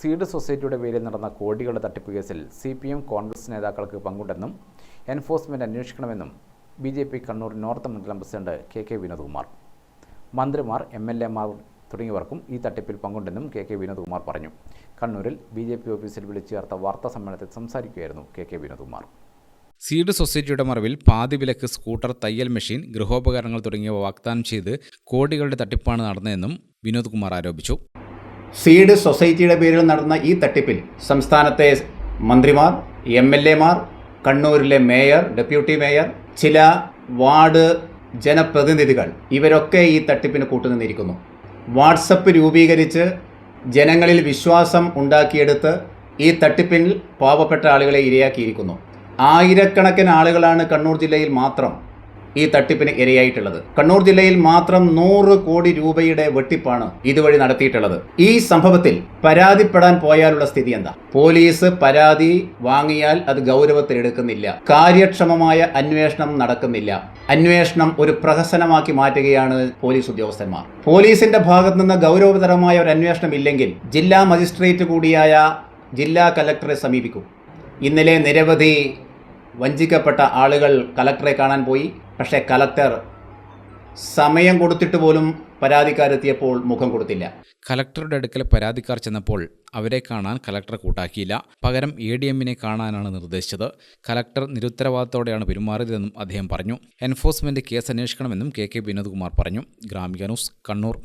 Seed സൊസൈറ്റിയുടെ പേരിൽ നടന്ന കോടികളുടെ തട്ടിപ്പ് കേസിൽ സി പി എം കോൺഗ്രസ് നേതാക്കൾക്ക് പങ്കുണ്ടെന്നും എൻഫോഴ്സ്മെന്റ് അന്വേഷിക്കണമെന്നും B J P Kannur north മണ്ഡലം പ്രസിഡന്റ് കെ കെ വിനോദ്കുമാർ. മന്ത്രിമാർ എം എൽ എമാർ തുടങ്ങിയവർക്കും ഈ തട്ടിപ്പിൽ പങ്കുണ്ടെന്നും കെ കെ വിനോദ്കുമാർ പറഞ്ഞു. കണ്ണൂരിൽ ബി ജെ പി ഓഫീസിൽ വിളിച്ചു ചേർത്ത വാർത്താ സമ്മേളനത്തിൽ സംസാരിക്കുകയായിരുന്നു കെ കെ വിനോദ്കുമാർ. സീഡ് സൊസൈറ്റിയുടെ മറവിൽ പാതി വിലക്ക് സ്കൂട്ടർ തയ്യൽ മെഷീൻ ഗൃഹോപകരണങ്ങൾ തുടങ്ങിയവ വാഗ്ദാനം ചെയ്ത് കോടികളുടെ തട്ടിപ്പാണ് നടന്നതെന്നും വിനോദ് കുമാർ ആരോപിച്ചു. സീഡ് സൊസൈറ്റിയുടെ പേരിൽ നടന്ന ഈ തട്ടിപ്പിൽ സംസ്ഥാനത്തെ മന്ത്രിമാർ എം എൽ എമാർ കണ്ണൂരിലെ മേയർ ഡെപ്യൂട്ടി മേയർ ചില വാർഡ് ജനപ്രതിനിധികൾ ഇവരൊക്കെ ഈ തട്ടിപ്പിന് കൂട്ടുനിന്നിരിക്കുന്നു. വാട്സപ്പ് രൂപീകരിച്ച് ജനങ്ങളിൽ വിശ്വാസം ഉണ്ടാക്കിയെടുത്ത് ഈ തട്ടിപ്പിൽ പാവപ്പെട്ട ആളുകളെ ഇരയാക്കിയിരിക്കുന്നു. ആയിരക്കണക്കിന് ആളുകളാണ് കണ്ണൂർ ജില്ലയിൽ മാത്രം ഈ തട്ടിപ്പിന് ഇരയായിട്ടുള്ളത്. കണ്ണൂർ ജില്ലയിൽ മാത്രം നൂറ് കോടി രൂപയുടെ വെട്ടിപ്പാണ് ഇതുവഴി നടത്തിയിട്ടുള്ളത്. ഈ സംഭവത്തിൽ പരാതിപ്പെടാൻ പോയാലുള്ള സ്ഥിതി എന്താ? പോലീസ് പരാതി വാങ്ങിയാൽ അത് ഗൗരവത്തിലെടുക്കുന്നില്ല കാര്യക്ഷമമായ അന്വേഷണം നടക്കുന്നില്ല. അന്വേഷണം ഒരു പ്രഹസനമാക്കി മാറ്റുകയാണ് പോലീസ് ഉദ്യോഗസ്ഥന്മാർ. പോലീസിന്റെ ഭാഗത്തു നിന്ന് ഗൗരവതരമായ ഒരു അന്വേഷണം ഇല്ലെങ്കിൽ ജില്ലാ മജിസ്ട്രേറ്റ് കൂടിയായ ജില്ലാ കലക്ടറെ സമീപിക്കും. ഇന്നലെ നിരവധി വഞ്ചിക്കപ്പെട്ട ആളുകൾ കലക്ടറെ കാണാൻ പോയി. പക്ഷേ കലക്ടർ സമയം കൊടുത്തിട്ട് പോലും പരാതിക്കാരെത്തിയപ്പോൾ മുഖം കൊടുത്തില്ല. കലക്ടറുടെ അടുക്കൽ പരാതിക്കാർ ചെന്നപ്പോൾ അവരെ കാണാൻ കലക്ടർ കൂട്ടാക്കിയില്ല. പകരം എ ഡി എമ്മിനെ കാണാനാണ് നിർദ്ദേശിച്ചത്. കലക്ടർ നിരുത്തരവാദത്തോടെയാണ് പെരുമാറിയതെന്നും അദ്ദേഹം പറഞ്ഞു. എൻഫോഴ്സ്മെന്റ് കേസ് അന്വേഷിക്കണമെന്നും കെ കെ വിനോദ്കുമാർ പറഞ്ഞു. ഗ്രാമിക ന്യൂസ് കണ്ണൂർ.